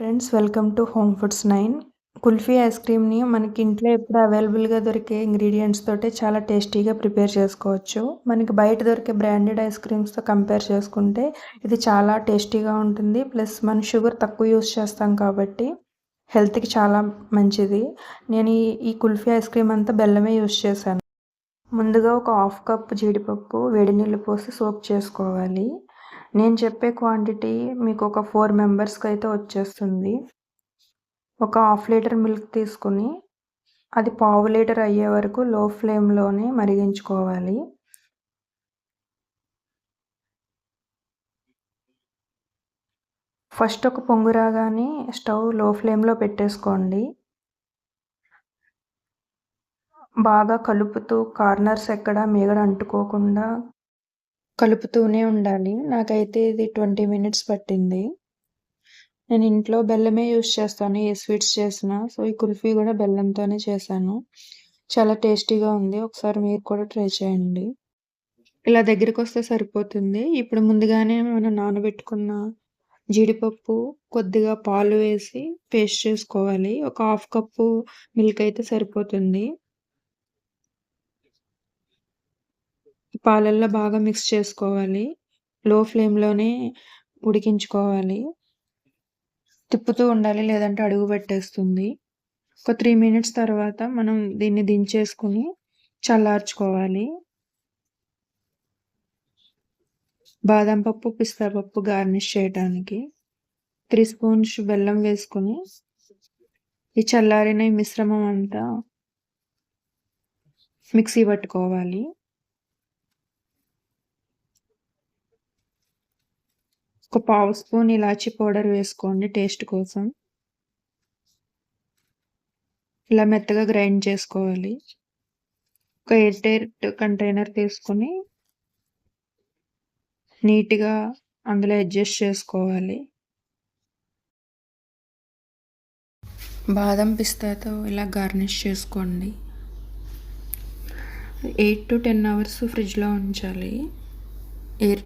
Friends welcome to home foods nine. Kulfi ice క్రీమ్ని మనకి ఇంట్లో ఎప్పుడు అవైలబుల్గా దొరికే ఇంగ్రీడియంట్స్ తోటే చాలా టేస్టీగా ప్రిపేర్ చేసుకోవచ్చు. మనకి బయట దొరికే బ్రాండెడ్ ఐస్ క్రీమ్స్తో కంపేర్ చేసుకుంటే ఇది చాలా టేస్టీగా ఉంటుంది. ప్లస్ మనం షుగర్ తక్కువ యూస్ చేస్తాం కాబట్టి హెల్త్కి చాలా మంచిది. నేను ఈ ఈ కుల్ఫీ ఐస్ క్రీమ్ అంతా బెల్లమే యూస్ చేశాను. ముందుగా ఒక హాఫ్ కప్ జీడిపప్పు వేడి నీళ్ళు పోసి సోప్ చేసుకోవాలి. నేను చెప్పే క్వాంటిటీ మీకు ఒక ఫోర్ మెంబర్స్కి అయితే వచ్చేస్తుంది. ఒక హాఫ్ లీటర్ మిల్క్ తీసుకుని అది పావు లీటర్ అయ్యే వరకు లో ఫ్లేమ్లోనే మరిగించుకోవాలి. ఫస్ట్ ఒక పొంగు రాగానే స్టవ్లో ఫ్లేమ్లో పెట్టేసుకోండి. బాగా కలుపుతూ కార్నర్స్ ఎక్కడ మీగడ అంటుకోకుండా కలుపుతూనే ఉండాలి. నాకైతే ఇది ట్వంటీ మినిట్స్ పట్టింది. నేను ఇంట్లో బెల్లమే యూస్ చేస్తాను. ఏ స్వీట్స్ చేసినా. సో ఈ కుల్ఫీ కూడా బెల్లంతోనే చేశాను. చాలా టేస్టీగా ఉంది. ఒకసారి మీరు కూడా ట్రై చేయండి. ఇలా దగ్గరికి వస్తే సరిపోతుంది. ఇప్పుడు ముందుగానే మనం నానబెట్టుకున్న జీడిపప్పు కొద్దిగా పాలు వేసి పేస్ట్ చేసుకోవాలి. ఒక హాఫ్ కప్పు మిల్క్ అయితే సరిపోతుంది. పాలల్లో బాగా మిక్స్ చేసుకోవాలి. లో ఫ్లేమ్లోనే ఉడికించుకోవాలి. తిప్పుతూ ఉండాలి లేదంటే అడుగు పెట్టేస్తుంది. ఒక త్రీ మినిట్స్ తర్వాత మనం దీన్ని దించేసుకుని చల్లార్చుకోవాలి. బాదం పప్పు పిస్తా పప్పు గార్నిష్ చేయడానికి త్రీ స్పూన్స్ బెల్లం వేసుకొని ఈ చల్లారిన మిశ్రమం అంతా మిక్సీ పట్టుకోవాలి. ఒక పావు స్పూన్ ఇలాచీ పౌడర్ వేసుకోండి టేస్ట్ కోసం. ఇలా మెత్తగా గ్రైండ్ చేసుకోవాలి. ఒక ఎయిట్ ఎయిట్ కంటైనర్ తీసుకొని నీట్గా అందులో అడ్జస్ట్ చేసుకోవాలి. బాదం పిస్తాతో ఇలా గార్నిష్ చేసుకోండి. ఎయిట్ టు టెన్ అవర్స్ ఫ్రిడ్జ్లో ఉంచాలి. ఎయిర్